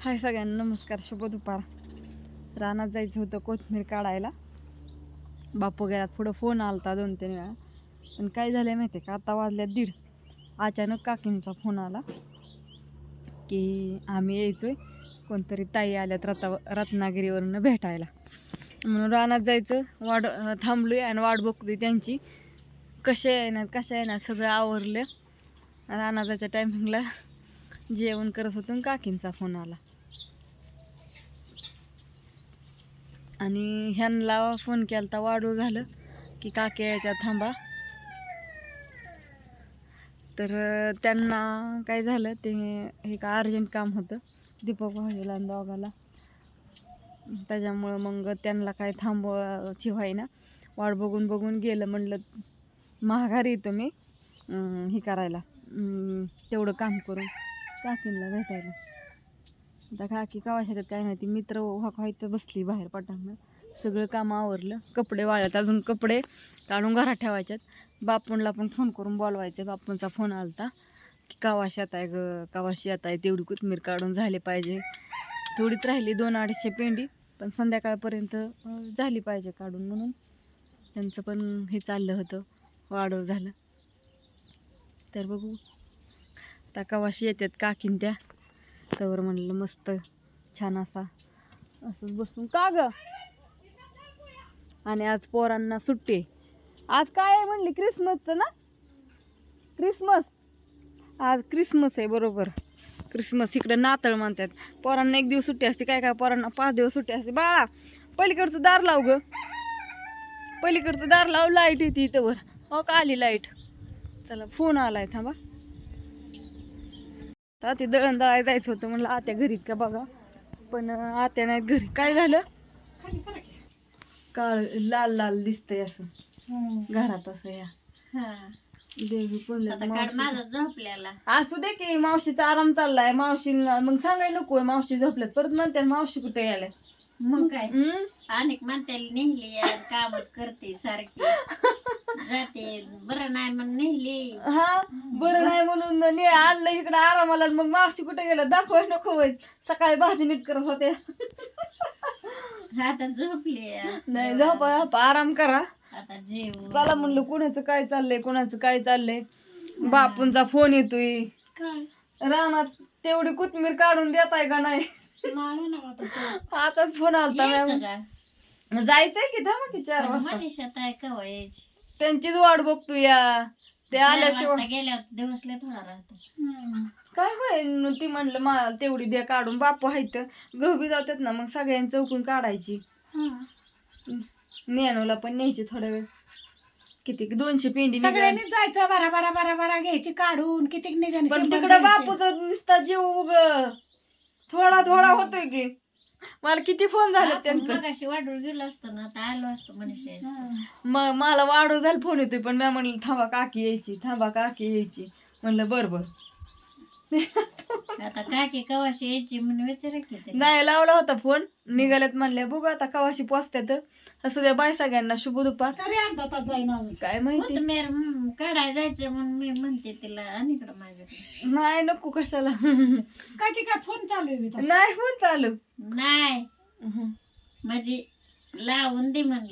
हाय सगळ्यांना नमस्कार शुभ दुपार. रानात जायचं होतं कोथमीर काढायला. बापू गेला पुढं फोन आलता दोन तीन वेळा. पण काय झालं माहिती आहे का? आता वाजल्या दीड. अचानक काकींचा फोन आला की आम्ही यायचोय. कोणतरी ताई आल्यात रता रत्नागिरीवरून भेटायला. म्हणून रानात जायचं. वाढ थांबलो आहे आणि वाट बघतोय त्यांची. कशा येणार कशा येणार सगळं आवरलं. रानाजाच्या टायमिंगला जेवण करत होतो काकींचा फोन आला. आणि ह्यांना फोन केला तर वाढू झालं की काकी यायच्या थांबा. तर त्यांना काय झालं ते हे का अर्जंट काम होतं दीपक भाजीला आणि दोघाला. त्याच्यामुळं मग त्यांना काय थांबवायची व्हायना वाट बघून बघून गेलं म्हणलं महागारी येतो मी हे करायला. तेवढं काम करून. काकींना भेटायला. आता काकी कवा शेतात काय माहिती मित्र व्हायचं बसली बाहेर पटांगण सगळं काम आवरलं कपडे वाळत अजून कपडे काढून घरात ठेवायच्यात. बापूंला पण फोन करून बोलवायचे बापूंचा फोन आलता की कावाशी शेत आहे ग कावाशी शेत आहे तेवढी कोथमीर काढून झाले पाहिजे. थोडीच राहिली दोन अडीचशे पेंडी पण संध्याकाळपर्यंत झाली पाहिजे काढून म्हणून. त्यांचं पण हे चाललं होतं वाढव झालं. तर बघू आता कवाशी येतात काकीन त्या तवर म्हणलं मस्त छान असा. असंच बसून. का ग? आणि आज पोरांना सुट्टी आहे. आज काय आहे म्हणली? क्रिसमसचं ना? क्रिसमस. आज क्रिसमस आहे बरोबर. क्रिसमस इकडं नातळ म्हणतात पोरांना एक दिवस सुट्टी असते. काय काय? पोरांना पाच दिवस सुट्टी असते. बाळा पलीकडचं दार लाव ग. पलीकडचं दार लाव. लाइट येते इथं वर. हो का आली लाइट? चला फोन आलाय. थांबा. तर ते दळण दळायला जायचं होतं म्हणलं आत्या घरीत का बघा. पण आत्या नाहीत घरी. काय झालं? काळ लाल लाल दिसतंय असं. घरात असं या. देवी झोपल्याला. असू दे की मावशीचा आराम चाललाय. मावशीला मग सांगाय नकोय मावशी झोपल्यात. परत म्हणते मावशी कुठे गेल्या मग काय? हम्म? अनेक म्हणताला नेहली यार कामच करते सारखी. जाते बरं नाही म्हणून नेहली. हा बरं नाही म्हणून ने आणलं इकडे आरामाला आणि मग मावशी कुठे गेलं दाखवाय नको होय सकाळी भाजी नीट करत होते आता झोपली यार. नाही झोपा झोपा आराम करा. आता जेव. चला म्हणलं कोणाचं काय चाललंय कोणाचं काय चाललंय? बापूंचा फोन येतोय. रानात तेवढी कोथमीर काढून देताय का नाही? आताच फोन आलता यायचं मॅम. का? जायचंय की की चार वाजता? यायची त्यांचीच वाट बघतो या. ते चार आल्याशिवाय वाजता गेल्यावर दिवस लय थोडा राहतो. काय होय ती म्हणलं मला तेवढी द्या काढून बापू आहेत गहू जातात ना मग सगळ्यांनी चौकून काढायची. नेनूला पण न्यायची थोडा वेळ. किती दोनशे पेंडी निघाली. सगळ्यांनी जायचं बारा बारा बारा बारा घ्यायची काढून किती निघाल पण तिकडं बापूचा नुसता जीव उग. होतोय की. मला किती फोन झाले त्यांचं. मगाशी वाढून गेलो असतो ना आता आलो असतो मनीषा मग मला वाढू झालं फोन येतोय पण मी म्हणलं थांबा काकी यायची थांबा काकी यायची. म्हणलं बर बर. आता काकी कवाशी यायची म्हणून विचार की ते. नाही लावला होता फोन. निघाल्यात म्हणल्या बघू आता कवाशी पोचत्यात. असं द्या बाय सगळ्यांना शुभ दुपार. तरी अर्धा तास जाईन अजून. काय माहिती? कोथमीर काढायला जायचं म्हणून मी म्हणते तिला आणि इकडं माझ्याकडे. नाही नको कशाला. काय की काय फोन चालू आहे इथं? नाही फोन चालू. नाही. म्हणजे लावून दे म्हणली.